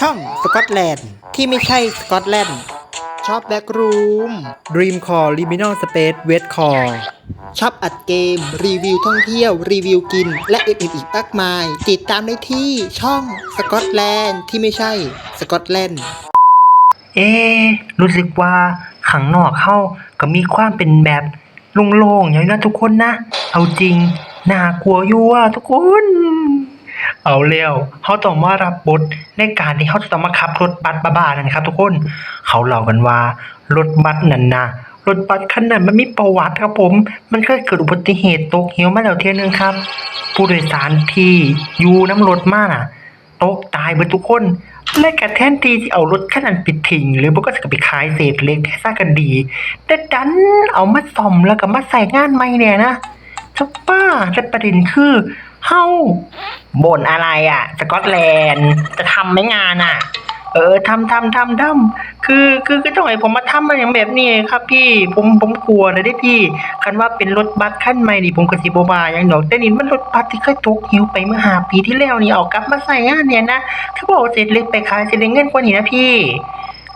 ช่องสกอตแลนด์ที่ไม่ใช่สกอตแลนด์ชอบแบ็กรูม Dream Core Liminal Space Wet Core ชอบอัดเกม รีวิวท่องเที่ยว รีวิวกิน และอื่นๆอีกมากมาย ติดตามได้ที่ช่องสกอตแลนด์ที่ไม่ใช่สกอตแลนด์ เอ๊ะรู้สึกว่าข้างนอกเข้าก็มีความเป็นแบบโล่งๆอย่างนั้นทุกคนนะ เอาจริงน่ากลัวอยู่อะทุกคน เอาเร็วเขาต้องมารับบทในการที่เขาจะต้องมาขับรถบัสบ้าๆนะครับ ทุกคนเขาเล่ากันว่ารถบัสนั่นนะรถบัสคันนั้นมันมีประวัติครับผม มันเคยเกิดอุบัติเหตุตกเหวมาแล้วเที่ยนึงครับ ผู้โดยสารที่อยู่น้ำรถมาน่ะตกตายเบิดทุกคน และกระแทนที่ที่เอารถคันนั้นไปทิ้งหรือบ่ก็จะไปขายเศษเล็กแท้ซะกันดี แต่ดันเอามาซ่อมแล้วก็มาใส่งานใหม่เนี่ยนะจะป้าแต่ประเด็นคือ เฮาบ่นอะไรอะ สกอตแลนด์จะทำไหมงานอะ เออทำทำทำทำคือคือคือต้องให้ผมมาทำมาอย่างแบบนี้ครับพี่ผมผมกลัวเลยได้พี่ คันว่าเป็นรถบัสขั้นใหม่นี่ผมก็สิบ่ว่าอย่างดอกแต่นี่มันรถบัสที่เคยตกหิวไปเมื่อหาปีที่แล้วนี่เอากลับมาใส่งานเนี่ยนะคือบอกเสร็จเล็กไปขายเสร็จเล็กเงินกว่านี้นะพี่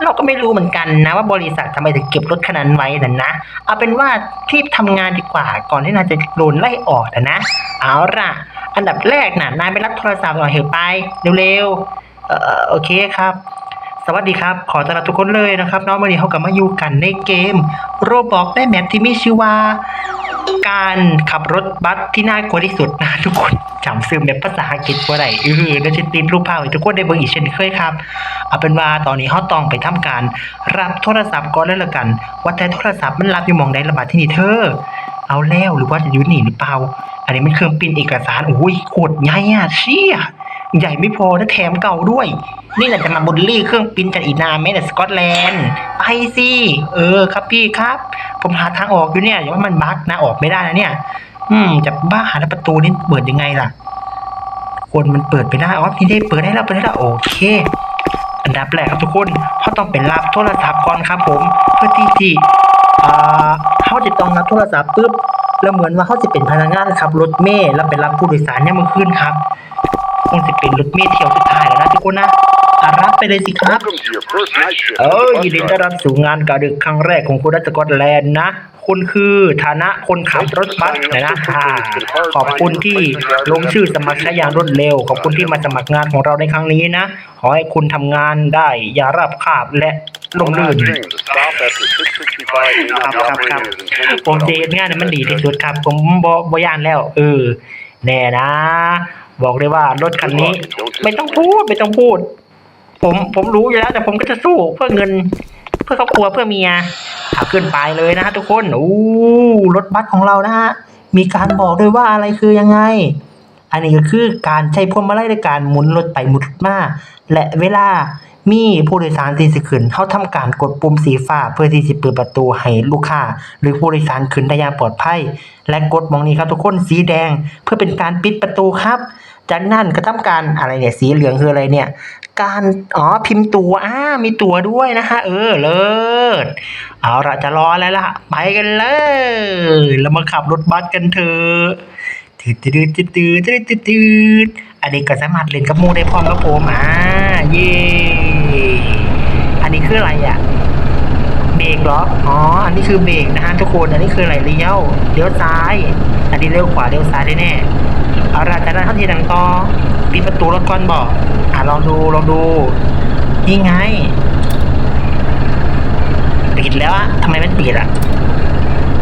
เราก็ไม่รู้เหมือนกันนะว่าบริษัททำไมถึงเก็บรถคันนั้นไว้น่ะนะ เอาเป็นว่ารีบทำงานดีกว่าก่อนที่นายจะโดนไล่ออกนะนะเอาล่ะ อันดับแรกน่ะนายไปรับโทรศัพท์หน่อยเถอะไป เร็วๆเอ่อโอเคครับ สวัสดีครับ ขอต้อนรับทุกคนเลยนะครับน้องวันนี้เขากลับมาอยู่กันในเกมโรบอกได้แมปที่มีชื่อว่า การขับรถบัสที่น่ากลัวที่สุดนะทุกคนจำซื้อแบบภาษาอังกฤษว่าไรเออเดี๋ยวจะติดรูปภาพทุกคนได้เบิ่งอีกเช่นเคยครับ เอาเป็นว่าตอนนี้เขาต้องไปทำการ รับโทรศัพท์ก่อนแล้วละกัน ว่าแต่โทรศัพท์มันรับอยู่มองใดระบาดที่นี่เธอ เอาแล้วหรือว่าจะอยุ่หนีหรือเปล่า อันนี้มันเครื่องปิ้นเอกสารอุ้ยโคตรใหญ่อะเชี่ยใหญ่ไม่พอนะแถมเก่าด้วย นี่แหละจะมาบนลี่เครื่องปิ้นจากอีนานไหมเนี่สกอตแลนด์ไปสิเออครับพี่ครับ ผมหาทางออกอยู่เนี่ยอย่าว่ามันบั๊กนะออกไม่ได้นะเนี่ย อืมจะบ้าหาประตูนี่เปิดยังไงล่ะ คนมันเปิดไปได้อ๋อนี่ได้เปิดได้แล้วเปิดได้แล้วโอเคอันดับแรกครับทุกคนเขาต้องเป็นรับโทรศัพท์ก่อนครับผม เพื่อที่ที่อ่าเขาจะต้องรับโทรศัพท์ปุ๊บ แล้วเหมือนว่าเขาจะเป็นพนักงานขับรถเมล์แล้วไปรับผู้โดยสารเนี่ยามมื่อคืนครับคงจะเป็นรถเมล์เที่ยวสุดท้ายแล้วนะทุกคนนะอะรับไปเลยสิครับ Welcome to your first night shift. เออยินดีต้อนรับสู่งานกะดึกครั้งแรกของคุณรัชกรแลนด์นะคุณคือฐานะคนขับรถบัสนะนะค่ะขอบคุณที่ลงชื่อสมัครใช้อย่างรวดเร็ว ขอบคุณที่มาสมัครงานของเราในครั้งนี้นะ ขอให้คุณทำงานได้อย่าราบคาบและ ลงลื่น The stop after 665 may ครับ not be ครับครับ operated as intended ผมจะเฮ็ดงานให้มันดีที่สุดครับ ผมบอบอยานแล้ว เออ แน่นะ บอกเลยว่ารถคันนี้ ไม่ต้องพูดไม่ต้องพูด ผมผมรู้อยู่แล้ว แต่ผมก็จะสู้เพื่อเงิน เพื่อครอบครัวเพื่อเมียขับขึ้นไปเลยนะฮะทุกคนโอ้รถบัสของเรานะฮะมีการบอกด้วยว่าอะไรคือยังไง อันนี้ก็คือการใช้พวงมาลัยในการหมุนรถไปหมุนมาและเวลามีผู้โดยสารที่สิขึ้นเขาทำการกดปุ่มสีฟ้าเพื่อที่จะเปิดประตูให้ลูกค้า หรือผู้โดยสารขึ้นได้อย่างปลอดภัย และกดมองนี้ครับทุกคนสีแดง เพื่อเป็นการปิดประตูครับ จากนั้นก็ทำการอะไรเนี่ยสีเหลืองคืออะไรเนี่ยการอ๋อพิมพ์ตัวอ่ามีตัวด้วยนะฮะเออเลิศเอาละจะรออะไรล่ะ ไปกันเลย แล้วมาขับรถบัสกันเถอะ ตืดตืดตืดตืดตืดตืดตืดอันนี้ก็สามารถเล่นกับมูได้พร้อมครับผมอ่าเย่อันนี้คืออะไรอะเบรกเหรออ๋อ อันนี้คือเบรกนะฮะทุกคน อันนี้คืออะไรเลี้ยวเลี้ยวซ้าย อันนี้เลี้ยวขวาเลี้ยวซ้ายได้แน่เอาละจากนั้นทันทีดังต่อปิดประตูรถก่อนบอกอะลองดูลองดูนี่ไงปิดแล้วอะทำไมมันปิดอะ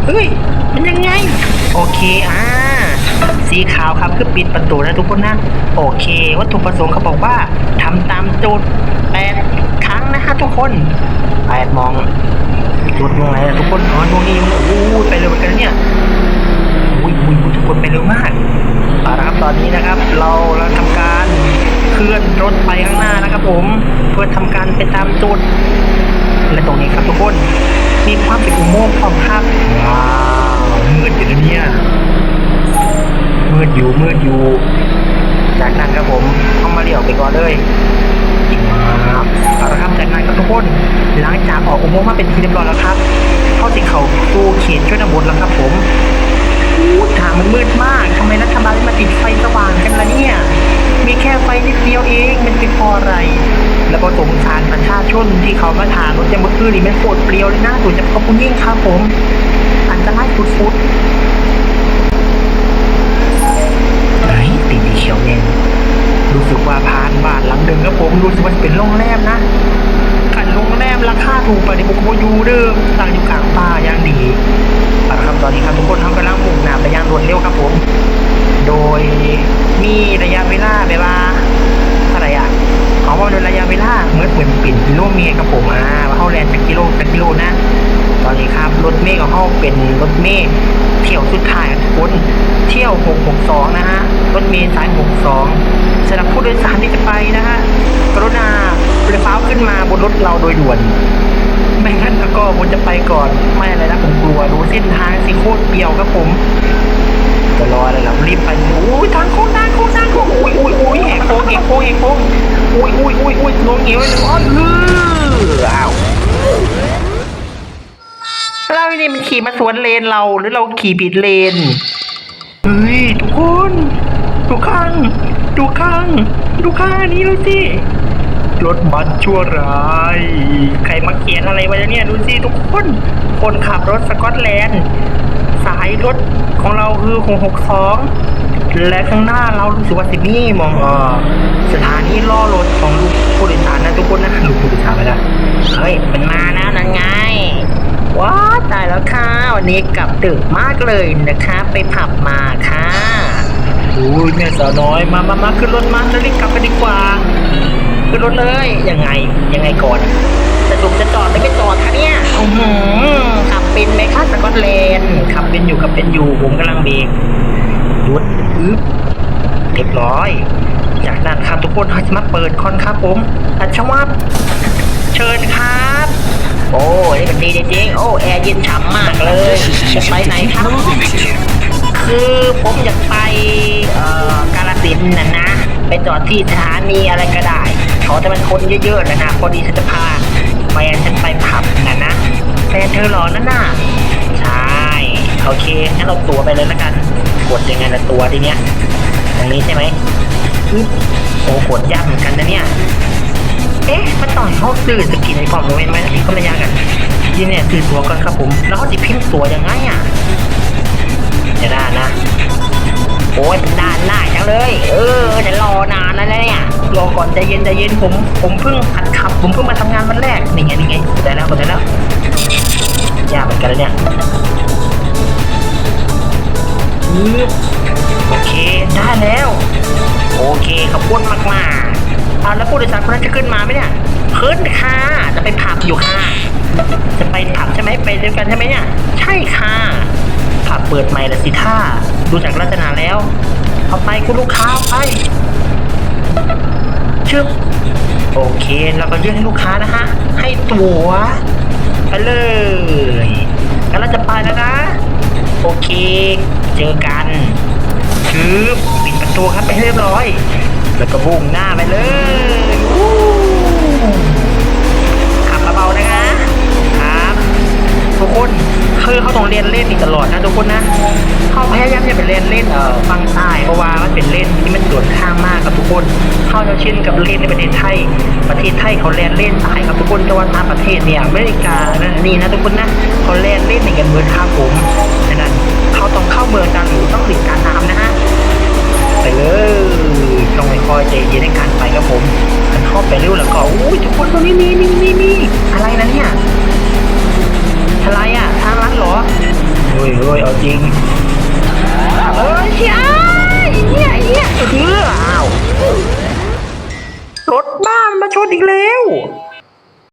เฮ้ย มันยังไง โอเคอ่า สีขาวครับคือปิดประตูนะทุกคนนะ โอเค วัตถุประสงค์เขาบอกว่าทำตามจทย์แปดครั้งนะฮะทุกคนแปดมองจุดตรงไหนอะทุกคนอ๋อตรงนี้โอ้ยไปเร็วเหมือนกันนะเนี่ยอุ้ยอุ้ยอุ้ยทุกคนไปเร็วมากเอาละครับตอนนี้นะครับ เราเราทำการเคลื่อนรถไปข้างหน้านะครับ ผมเพื่อทำการไปตามจุดและตรงนี้ครับทุกคน มีความเป็นอุโมงค์ความภาพว้าวมืดอยู่นะเนี่ย อยู่มืดอยู่ จากนั้นครับผมเอามาเลี้ยวไปก่อนเลยครับเอาละครับจากนั้นครับทุกคนหลังจากออกอุโมงค์มาเป็นที่เรียบร้อยแล้วครับเข้าสิเขาตูเขตชนบทแล้วครับผมอู้ทางมันมืดมากทำไมรัฐบาลไม่มาติดไฟสว่างกันล่ะเนี่ย มีแค่ไฟนิดเดียวเองมันเป็นเพราะอะไร แล้วาชนที่เขามาถามรถยังเมื่อคืนนี่มันโคตรเปรียวเลยนะถูกจะขอบคุณยิ่งครับผม อันตรายฟุดๆไหนตีดีเขียวเองรู้สึกว่าพานบ้านหลังหนึ่งค รู้สึกว่าเป็นโรงแรมนะขันโรงแรมราคาถูกไปในบุกโบอยูเดิมตั้งอยู่กลางป่าอย่างดีเอาละครับตอนนี้ครับทุกคนทำกำลังมุ่งหน้าไปยังรวดเร็วครับผม โดยมีระยะเวลาแบบว่าอะไรอะเอาว่าโดยระยะเวลาเหมือนเหมือนปิ่นร่วมเมียกับผมอ่าว่าเข้าแลนด์จากกิโลจากกิโลนะ ตอนนี้ครับรถเมฆของเขาเป็นรถเมฆเที่ยวสุดท้ายทุกคนเที่ยว 662 นะฮะรถเมล์สาย 62สำหรับผู้โดยสารที่จะไปนะฮะ กรุณาเรือฟ้าขึ้นมาบนรถเราโดยด่วนไม่งั้นก็ผมจะไปก่อนไม่อะไรนะผมกลัวดูเส้นทางสิโคตรเปรียวครับผมจะรออะไรล่ะรีบไปอุ้ยทางโค้งทางโค้งทางโค้งอุ้ยอุ้ยอุ้ยแหกโค้งแหกโค้งแหกโค้งอุ้ยอุ้ยอุ้ยอุ้ยลงเหวเลยอ้อนเอออ้าวเรานี่มันขี่มาสวนเลนเราหรือเราขี่ผิดเลนเฮ้ยทุกคนดูข้าง ดูข้าง ดูข้างนี้เลยสิรถบัสชั่วร้าย ใครมาเขียนอะไรไว้เนี่ยดูสิทุกคน คนขับรถสกอตแลนด์ สายรถของเราคือ662 และข้างหน้าเรารู้สึกว่าสินี่มองเออสถานีล่อรถของลูกผู้โดยสารนะทุกคนนะลูกผู้โดยสารไปล้วเฮ้ยมันมาแล้วนั่นไงว้าตายแล้วค่ะ วันนี้กลับดึกมากเลยนะคะ ไปผับมาค่ะ โอ้ยแม่สาวน้อยมามามาขึ้นรถมาแล้วรีบกลับกันดีกว่า ขึ้นรถเลยยังไงยังไงก่อนจะดุจะจอดไม่ไปจอดคะเนี่ยอือหือขับเป็นไหมคะสกอตแลนด์ขับเป็นอยู่ขับเป็นอยู่ผมกำลังเบรกหยุดอึ๊บเรียบร้อย จากนั้นครับทุกคนเราจะมาเปิดคอนครับผมอัชวับเชิญครับ โอ้นี่มันดีจริงๆโอ้แอร์เย็นฉ่ำมากเลยจะไปไหนครับ คือผมอยากไปเอ่อกาลสินธุ์น่ะนะ ไปจอดที่สถานีอะไรก็ได้เขาจะเป็นคนเยอะๆนะนะพอดีฉันจะพาแฟนฉันไปผับนะนะแฟนเธอหรอนั่นน่ะใช่โอเคงั้นเราตัวไปเลยล้วกัน กดยังไงละตัวทีเนี้ยตรงนี้ใช่ไหมอึ๊บโอ้กดยากเหมือนกันนะเนี่ย เอ๊ะมาต่อยเขาซื้อสกินในฟอร์มโมเมนต์ไหมนี่ก็ไม่ยากกันยี่เนี่ยซื้อตัวก่อนครับผม แล้วเขาจะพิมพ์ตัวยังไงอะ จะได้นะ โอ้ยมันนานหน้าจังเลย เออเดี๋ยวรอนานแล้วเนี่ยรอก่อนใจเย็นใจเย็นผม ผมเพิ่งหัดขับ ผมเพิ่งมาทำงานวันแรกนี่ไงนี่ไงได้แล้วได้แล้วยากเหมือนกันแล้วเนี่ยโอเคได้แล้ว โอเคขอบคุณมากมากเอาแล้วผู้โดยสารคนนั้นจะขึ้นมาไหมเนี่ยขึ้นค่ะจะไปผับอยู่ค่ะจะไปผับใช่ไหมไปเดียวกันใช่ไหมเนี่ย ใช่ค่ะ ผับเปิดใหม่ละสิท่าดูจากลักษณะแล้ว เอาไปคุณลูกค้าไปชึบโอเค เราก็ยื่นให้ลูกค้านะฮะ ให้ตั๋วไปเลยแล้วเราจะไปแล้วนะ โอเค เจอกันชืบปิดประตูครับไปเรียบร้อย แล้วก็บุ่งหน้าไปเลย คือเขาต้องเรียนเล่นนี่ตลอดนะทุกคนนะเขาพยายามจะไปเรียนเล่นเอ่อฟังใต้เพราะว่ามันเป็นเล่นที่มันส่วนข้างมากกับทุกคนเข้าจะชินกับเล่นในประเทศไทย ประเทศไทยเขาเรียนเล่นใต้กับทุกคนแต่ว่าต่างประเทศเนี่ยอเมริกานั่นนี่นะทุกคนนะเขาเรียนเล่นในกันเมืองข้าผมฉะนั้นเขาต้องเข้าเมืองตามหรือต้องหลีกการน้ำนะฮะไปเลยต้องไปคอยใจเย็นในการไปครับผมมันเข้าไปเร็วแล้วก็อุ้ยทุกคนตรงนี้มีมีมีมีอะไรนะเนี่ย อะไรอะทางลัดเหรอเฮ้ยเฮ้ยเอาจริงเอ้ยเชี่ยเฮียเฮียเฮืออ้าวรถบ้านมาชนอีกแล้ว